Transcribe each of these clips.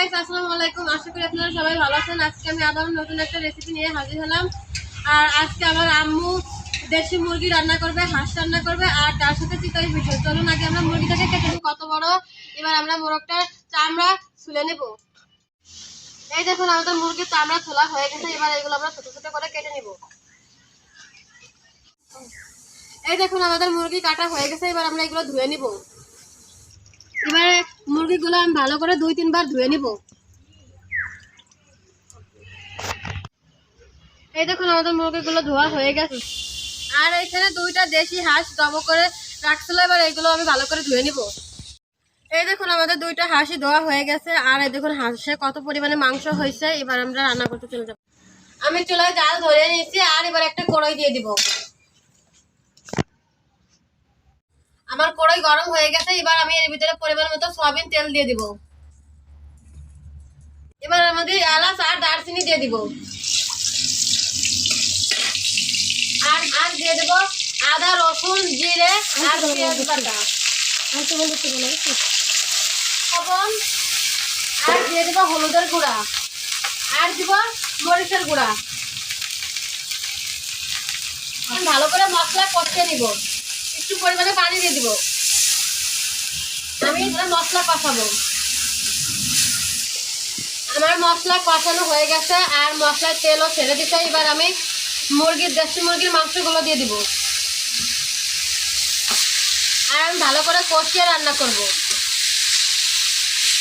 Guys আসসালামু আলাইকুম আশা করি আপনারা সবাই ভালো আছেন। আজকে আমি আবার নতুন একটা রেসিপি নিয়ে হাজির হলাম। আর আজকে আমার আম্মু দেশি মুরগি রান্না করবে, হাঁস রান্না করবে, আর তার সাথে চিতই পিঠে চলুন আগে আমরা মুরগিটাকে কেটে কত বড়। এবার আমরা মোরগটার চামড়া ছুলে নেব। এই দেখুন, আমাদের মুরগির চামড়া খোলা হয়ে গেছে। এবার এগুলো আমরা ছোট ছোট করে কেটে নিব। এই দেখুন, আমাদের মুরগি কাটা হয়ে গেছে। এবার আমরা এগুলো ধুয়ে নিব। এবারে মুরগিগুলো আমি ভালো করে দুই, তিনবার ধুয়ে নিব। এই দেখুন, আমাদের মুরগিগুলো ধোয়া হয়ে গেছে। আর এখানে দুইটা দেশি হাঁস দম করে রাখছিল, এবার এগুলো আমি ভালো করে ধুয়ে নিব। এই দেখুন, আমাদের দুইটা হাঁসই ধোয়া হয়ে গেছে। আর এই দেখুন, হাঁসে কত পরিমাণে মাংস হয়েছে। এবার আমরা রান্না করতে চলে যাব। আমি চুলায় জাল ধরে নিয়েছি, আর এবার একটা কড়াই দিয়ে দিব। আমার কড়াই গরম হয়ে গেছে এবার আমি এর ভিতরে পরিমাণ মতো সয়াবিন তেল দিয়ে দিব। এবার আমাদের এলাচ আর দারচিনি দিয়ে দিব। আর আর দিয়ে দেব আদা রসুন জিরে আর পেঁয়াজ বাটা। লবণ আর দিয়ে দেব হলুদের গুঁড়া। আর দিব মরিচের গুঁড়া। ভালো করে মশলা কষিয়ে নিব। একটু পরিমাণে পানি দিয়ে দিব। আমি মশলা কষাবো। আমার মশলা কষানো হয়ে গেছে আর মশলার তেলও ছেড়ে দিতে এবার আমি মুরগির, দেশি মুরগির মাংসগুলো দিয়ে দিব। আর আমি ভালো করে কষিয়ে রান্না করব।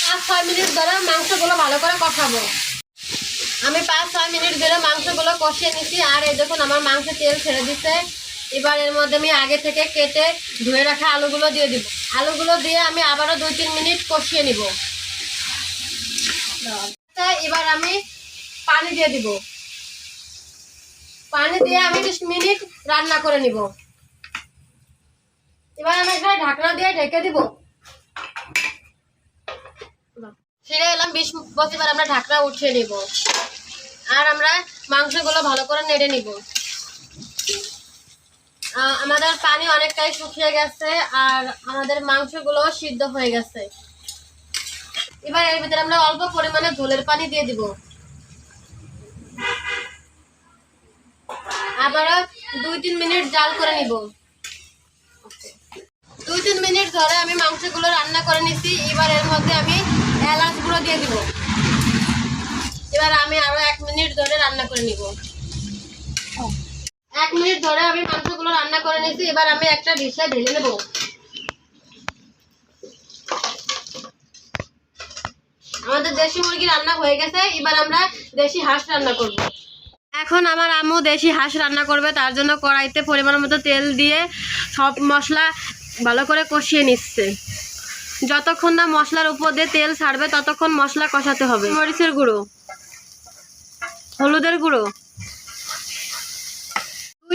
পাঁচ, ছয় মিনিট ধরে মাংসগুলো ভালো করে কষাবো। আমি পাঁচ, ছয় মিনিট ধরে মাংসগুলো কষিয়ে নিচ্ছি আর এই দেখুন, আমার মাংস তেল ছেড়ে দিচ্ছে এবার এর মধ্যে আমি আগে থেকে কেটে ধুয়ে রাখা আলুগুলো দিয়ে দিব। আলুগুলো দিয়ে আমি আবারও দুই তিন মিনিট কষিয়ে নিব। এবার আমি পানি দিয়ে দিব। পানি দিয়ে আমি বিশ মিনিট রান্না করে নিব। এবার আমি একটা ঢাকনা দিয়ে ঢেকে দিব। ফিরে এলাম বিশ বছর আমরা ঢাকনা উঠিয়ে নিব। আর আমরা মাংসগুলো ভালো করে নেড়ে নিব। আমাদের পানি অনেকটাই শুকিয়ে গেছে আর আমাদের মাংসগুলো সিদ্ধ হয়ে গেছে। এবার এর ভিতরে আমরা অল্প পরিমাণে ঝোলের পানি দিয়ে দিব। আবারও দুই তিন মিনিট জাল করে নিব। দুই তিন মিনিট ধরে আমি মাংসগুলো রান্না করে নিছি। এবার এর মধ্যে আমি এলাচ গুঁড়ো দিয়ে দিব। এবার আমি আরও এক মিনিট ধরে রান্না করে নিব। এক মিনিট ধরে আমি মাংসগুলো রান্না করে নিয়েছি, এবার আমি একটা ডিশে ঢেলে নেব। আমাদের দেশি মুরগি রান্না হয়ে গেছে, এবার আমরা দেশি হাঁস রান্না করব। এখন আমার আম্মু দেশি হাঁস রান্না করবে, তার জন্য কড়াইতে পরিমাণ মতো তেল দিয়ে সব মশলা ভালো করে কষিয়ে নিচ্ছে। যতক্ষণ না মশলার উপর দিয়ে তেল ছাড়বে, ততক্ষণ মশলা কষাতে হবে। মরিচের গুঁড়ো, হলুদের গুঁড়ো।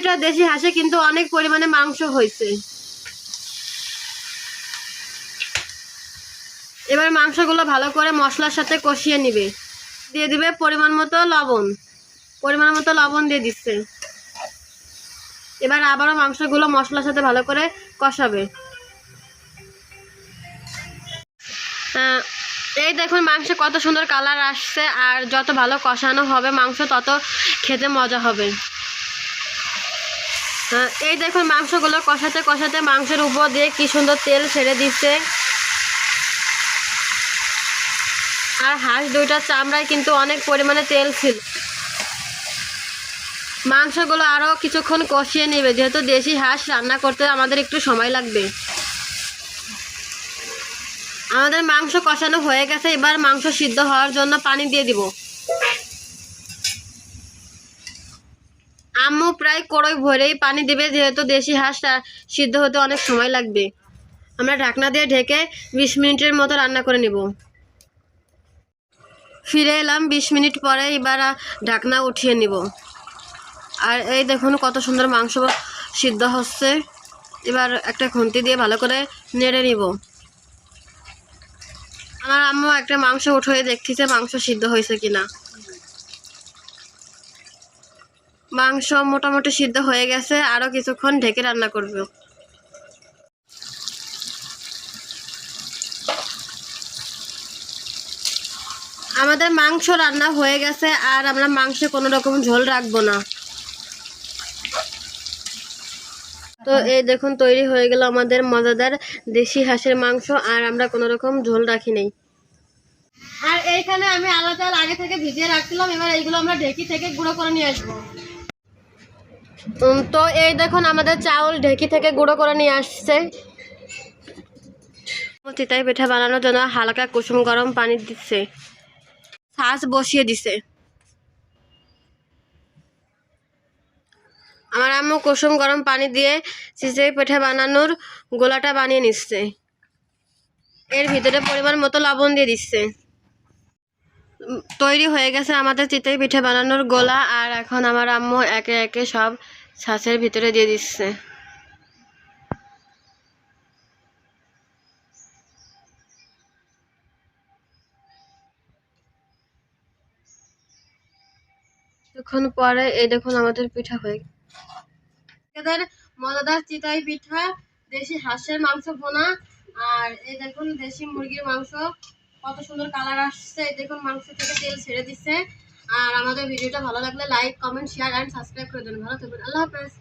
দুইটা দেশি হাসে কিন্তু অনেক পরিমাণে মাংস হয়েছে। এবার মাংসগুলো ভালো করে মশলার সাথে কষিয়ে নিবে। দিয়ে দিবে পরিমাণ মতো লবণ। পরিমাণ মতো লবণ দিয়ে দিচ্ছে। এবার আবারও মাংসগুলো মশলার সাথে ভালো করে কষাবে। এই দেখুন মাংস কত সুন্দর কালার আসছে, আর যত ভালো কষানো হবে মাংস, তত খেতে মজা হবে। এই দেখুন মাংসগুলো কষাতে কষাতে মাংসের উপর দিয়ে কি সুন্দর তেল ছেড়ে দিচ্ছে। আর হাঁস দুইটার চামড়ায় কিন্তু অনেক পরিমাণে তেল ছিল। মাংসগুলো আরও কিছুক্ষণ কষিয়ে নেবে, যেহেতু দেশি হাঁস রান্না করতে আমাদের একটু সময় লাগবে। আমাদের মাংস কষানো হয়ে গেছে, এবার মাংস সিদ্ধ হওয়ার জন্য পানি দিয়ে দিব আম্মু প্রায় কড়ই ভরেই পানি দিবে, যেহেতু দেশি হাঁসটা সিদ্ধ হতে অনেক সময় লাগবে। আমরা ঢাকনা দিয়ে ঢেকে বিশ মিনিটের মতো রান্না করে নিব। ফিরে এলাম, বিশ মিনিট পরে এবার ঢাকনা উঠিয়ে নিব। আর এই দেখুন কত সুন্দর মাংস সিদ্ধ হচ্ছে। এবার একটা খুন্তি দিয়ে ভালো করে নেড়ে নিব। আমার আম্মু একটা মাংস উঠে দেখতেছে মাংস সিদ্ধ হয়েছে কিনা। মাংস মোটামুটি সিদ্ধ হয়ে গেছে আরও কিছুক্ষণ ঢেকে রান্না করবে। আমাদের মাংস রান্না হয়ে গেছে, আর আমরা মাংসে কোনো রকম ঝোল রাখব না। তো এই দেখুন, তৈরি হয়ে গেল আমাদের মজাদার দেশি হাঁসের মাংস, আর আমরা কোনো রকম ঝোল রাখি নাই। আর এইখানে আমি আলাদা আগে থেকে ভিজিয়ে রাখছিলাম, এবার এইগুলো আমরা ঢেকি থেকে গুঁড়ো করে নিয়ে আসব। তো এই দেখুন, আমাদের চাউল ঢেকি থেকে গুঁড়ো করে নিয়ে আসছে। চিতাই পিঠা বানানোর জন্য হালকা কুসুম গরম পানি দিচ্ছে। ছাঁচ বসিয়ে দিছে। আমার আম্মু কুসুম গরম পানি দিয়ে চিচাই পিঠা বানানোর গোলাটা বানিয়ে নিচ্ছে। এর ভিতরে পরিমাণ মতো লবণ দিয়ে দিচ্ছে। তৈরি হয়ে গেছে আমাদের চিতই পিঠে বানানোর গোলা আর এখন আমার আম্মু একে একে সব ছাঁচের ভিতরে দিয়ে দিচ্ছে কিছুক্ষণ পরে এই দেখুন আমাদের পিঠা হয়ে। এদের মজাদার চিতাই পিঠা, দেশি হাঁসের মাংস বোনা আর এই দেখুন দেশি মুরগির মাংস কত সুন্দর কালার আসছে। দেখুন, মাংস থেকে তেল ছেড়ে দিচ্ছে আর আমাদের ভিডিওটা ভালো লাগলে like comment share and subscribe করে দেবেন। ভালো থাকবেন। আল্লাহ হাফেজ।